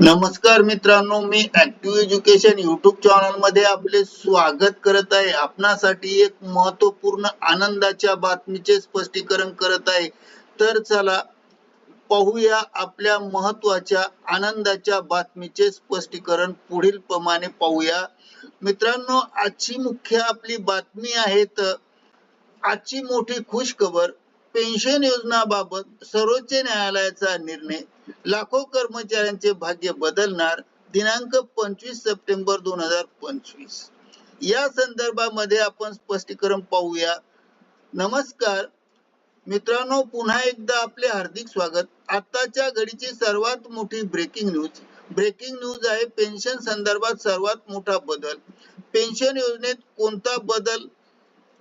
नमस्कार मित्रांनो मी ऍक्टिव्ह एज्युकेशन युट्यूब चॅनलमध्ये आपले स्वागत करत आहे. आपणासाठी एक महत्त्वपूर्ण आनंदाच्या बातमीचे स्पष्टीकरण करत आहे. तर चला पाहूया आपल्या महत्त्वाच्या आनंदाच्या बातमीचे स्पष्टीकरण पुढील प्रमाणे पाहूया. मित्रांनो आजची मुख्य आपली बातमी आहे तर आजची मोठी खुश खबर पेन्शन योजनाबाबत सर्वोच्च न्यायालयाचा निर्णय लाखो कर्मचाऱ्यांचे भाग्य बदलणार दिनांक पंचवीस सप्टेंबर दोन हजार पंचवीस. या संदर्भामध्ये आपण स्पष्टीकरण पाहूया. नमस्कार. मित्रांनो पुन्हा एकदा आपले हार्दिक स्वागत. आताच्या घडीची सर्वात मोठी ब्रेकिंग न्यूज ब्रेकिंग न्यूज आहे पेन्शन संदर्भात सर्वात मोठा बदल. पेन्शन योजनेत कोणता बदल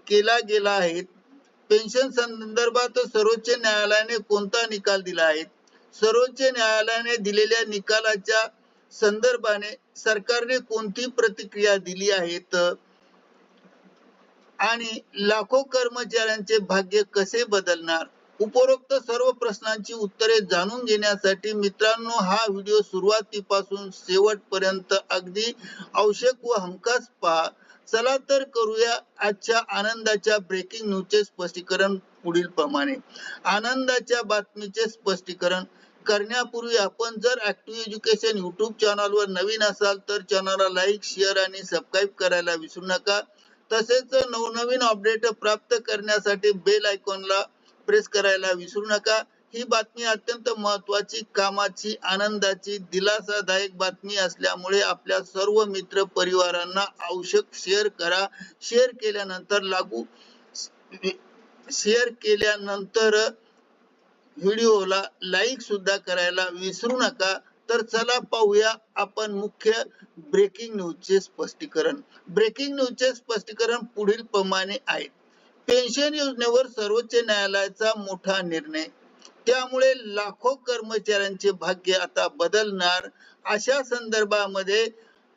केला गेला आहे? पेन्शन संदर्भात सर्वोच्च न्यायालयाने कोणता निकाल दिला आहे? सर्वोच्च न्यायालयाने दिलेल्या निकालाच्या संदर्भाने सरकारने कोणती प्रतिक्रिया दिली आहे आणि लाखो कर्मचाऱ्यांचे भाग्य कसे बदलणार? उपरोक्त सर्व प्रश्नांची उत्तरे जाणून घेण्यासाठी मित्रांनो हा व्हिडिओ सुरुवातीपासून शेवटपर्यंत अगदी आवश्यक व हमखास पहा. चला तर करूया आजच्या आनंदाच्या ब्रेकिंग न्यूजचे स्पष्टीकरण पुढील प्रमाणे. आनंदाच्या बातमीचे स्पष्टीकरण करण्यापूर्वी आपण जर ऍक्टिव्ह एज्युकेशन युट्यूब चॅनलवर नवीन असाल तर चॅनलला लाईक शेअर आणि सबस्क्राईब करायला विसरू नका. तसेच नवनवीन अपडेट प्राप्त करण्यासाठी बेल आयकॉनला प्रेस करायला विसरू नका. ही बातमी अत्यंत महत्वाची कामाची आनंदाची दिलासादायक बातमी असल्यामुळे आपल्या सर्व मित्र परिवारांना आवश्यक शेअर करा. शेअर केल्यानंतर लागू शेअर केल्यानंतर व्हिडिओला लाईक सुद्धा करायला विसरू नका. तर चला पाहूया आपण मुख्य ब्रेकिंग न्यूजचे स्पष्टीकरण. ब्रेकिंग न्यूजचे स्पष्टीकरण पुढील प्रमाणे आहे. पेन्शन योजनेवर सर्वोच्च न्यायालयाचा मोठा निर्णय. त्यामुळे लाखो कर्मचाऱ्यांचे भाग्य आता बदलणार. अशा संदर्भामध्ये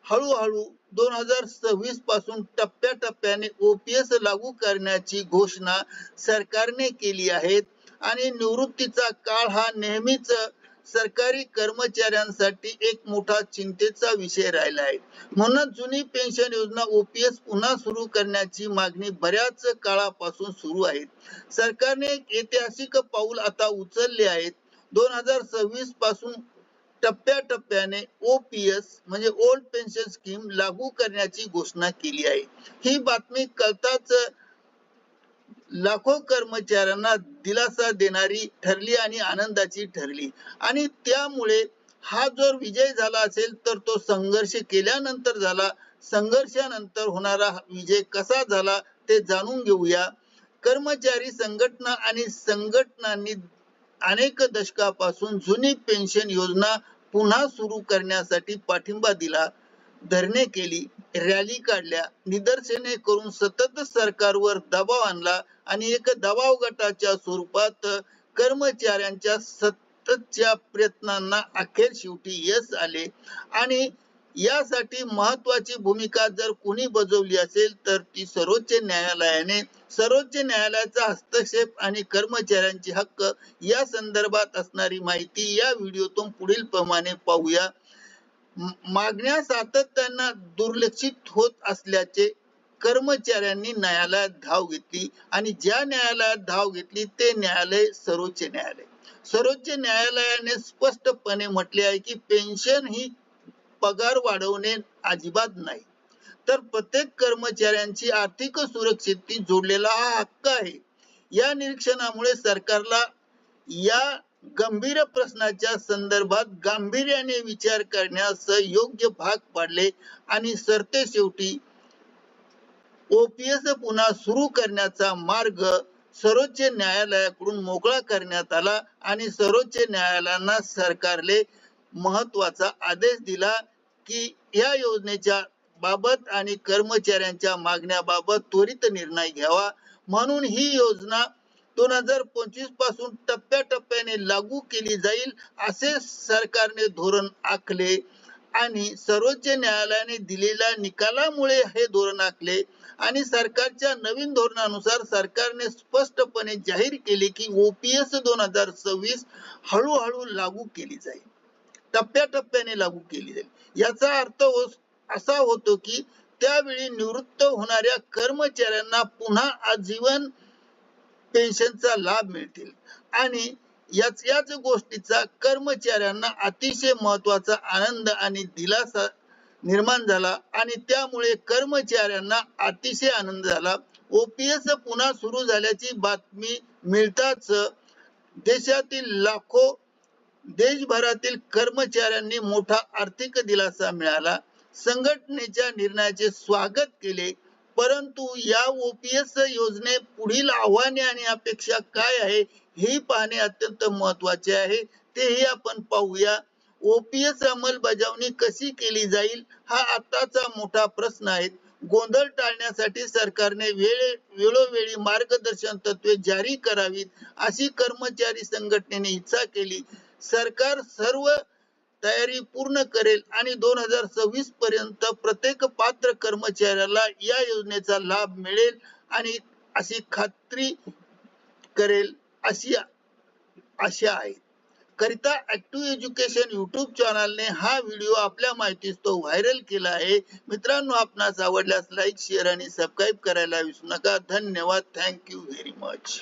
हळूहळू दोन हजार सव्वीसपासून टप्प्याटप्प्याने ओपीएस लागू करण्याची घोषणा सरकारने केली आहे. आणि निवृत्तीचा काळ हा नेहमीच सरकारी कर्मचाऱ्यांसाठी एक मोठा चिंतेचा विषय राहिला आहे. म्हणून जुनी पेन्शन योजना ओपीएस पुन्हा सुरू करण्याची मागणी बऱ्याच काळापासून सुरू आहे. सरकारने एक ऐतिहासिक पाऊल आता उचलले आहेत दोन हजार सव्वीसपासून टप्प्याटप्प्याने ओपीएस म्हणजे ओल्ड पेन्शन स्कीम लागू करण्याची घोषणा केली आहे. ही बातमी कळताच लाखो कर्मचाऱ्यांना दिलासा देणारी ठरली आणि आनंदाची ठरली. आणि त्यामुळे हा जर विजय झाला असेल तर तो संघर्ष केल्यानंतर झाला. संघर्षानंतर होणारा विजय कसा झाला ते जाणून घेऊया. कर्मचारी संघटना आणि संघटनांनी अनेक दशकापासून जुनी पेन्शन योजना पुन्हा सुरू करण्यासाठी पाठिंबा दिला धरणे केली. रॅली काढल्या. निदर्शने करून सतत सरकारवर दबाव आणला आणि एक दबाव गटाच्या स्वरूपात कर्मचाऱ्यांच्या सततच्या प्रयत्नांना अखेर शेवटी यश आले. आणि यासाठी महत्वाची भूमिका जर कोणी बजावली असेल तर ती सर्वोच्च न्यायालयाने. सर्वोच्च न्यायालयाचा हस्तक्षेप आणि कर्मचाऱ्यांचे हक्क या संदर्भात असणारी माहिती या व्हिडिओतून पुढील प्रमाणे पाहूया. मागण्या सातत्यानं दुर्लक्षित होत असल्याचे कर्मचाऱ्यांनी न्यायालयात धाव घेतली आणि ज्या न्यायालयात धाव घेतली ते न्यायालय सर्वोच्च न्यायालय. सर्वोच्च न्यायालयाने स्पष्टपणे म्हटले आहे की पेन्शन ही पगार वाढवणे अजिबात नाही. तर प्रत्येक कर्मचाऱ्यांची आर्थिक सुरक्षित जोडलेला हा हक्क आहे. या निरीक्षणामुळे सरकारला या गंभीर प्रश्नाच्या संदर्भात गांभीर्याने विचार करण्यास योग्य भाग पाडले आणि सरते शेवटी ओपीएस पुन्हा सुरू करण्याचा मार्ग सर्वोच्च न्यायालयाकडून मोकळा करण्यात आला आणि सर्वोच्च न्यायालयानं सरकारले महत्त्वाचा आदेश दिला की या योजनेच्या बाबत आणि कर्मचाऱ्यांच्या मागण्याबाबत त्वरित निर्णय घ्यावा. म्हणून ही योजना दोन हजार पंचवीसपासून टप्प्याटप्प्याने लागू केली जाईल असे सरकारने धोरण आखले आणि सर्वोच्च न्यायालयाने दिलेल्या निकालामुळे हे धोरण आखले. आणि सरकारच्या नवीन धोरणानुसार सरकारने स्पष्टपणे जाहीर केले की ओपीएस दोन हजार सव्वीस हळूहळू लागू केली जाईल. टप्प्याटप्प्याने लागू केली जाईल. याचा अर्थ असा होतो की त्यावेळी निवृत्त होणाऱ्या कर्मचाऱ्यांना पुन्हा आजीवन पेन्शनचा लाभ मिळतील. आणि याच याच गोष्टीचा कर्मचाऱ्यांना अतिशय महत्त्वाचा आनंद आणि दिलासा निर्माण झाला. आणि त्यामुळे कर्मचाऱ्यांना अतिशय आनंद झाला. ओपीएस पुन्हा सुरू झाल्याची बातमी मिळताच देशातील लाखो देशभरातील कर्मचाऱ्यांनी मोठा आर्थिक दिलासा मिळाला. संघटनेच्या निर्णयाचे स्वागत केले. परंतु या ओपीएस योजने पुढील आव्हाने आणि अपेक्षा काय आहे हे पाहणे अत्यंत महत्त्वाचे आहे. तेही आपण पाहूया. ओपीएस अंमलबजावणी कशी केली जाईल हा आताचा मोठा प्रश्न आहे. गोंधळ टाळण्यासाठी सरकारने वेळे वेळोवेळी मार्गदर्शन तत्वे जारी करावीत अशी कर्मचारी संघटनेने इच्छा केली. सरकार सर्व तयारी पूर्ण करेल आणि दोन हजार सव्वीस पर्यंत प्रत्येक पात्र कर्मचाऱ्याला या योजनेचा लाभ मिळेल आणि अशी खात्री करेल अशी आशा आहे. करिता ऍक्टिव्ह एज्युकेशन युट्यूब चॅनलने हा व्हिडिओ आपल्या माहितीस तो व्हायरल केला आहे. मित्रांनो आपणास आवडल्यास लाईक शेअर आणि सबस्क्राईब करायला विसरू नका. धन्यवाद. Thank you very much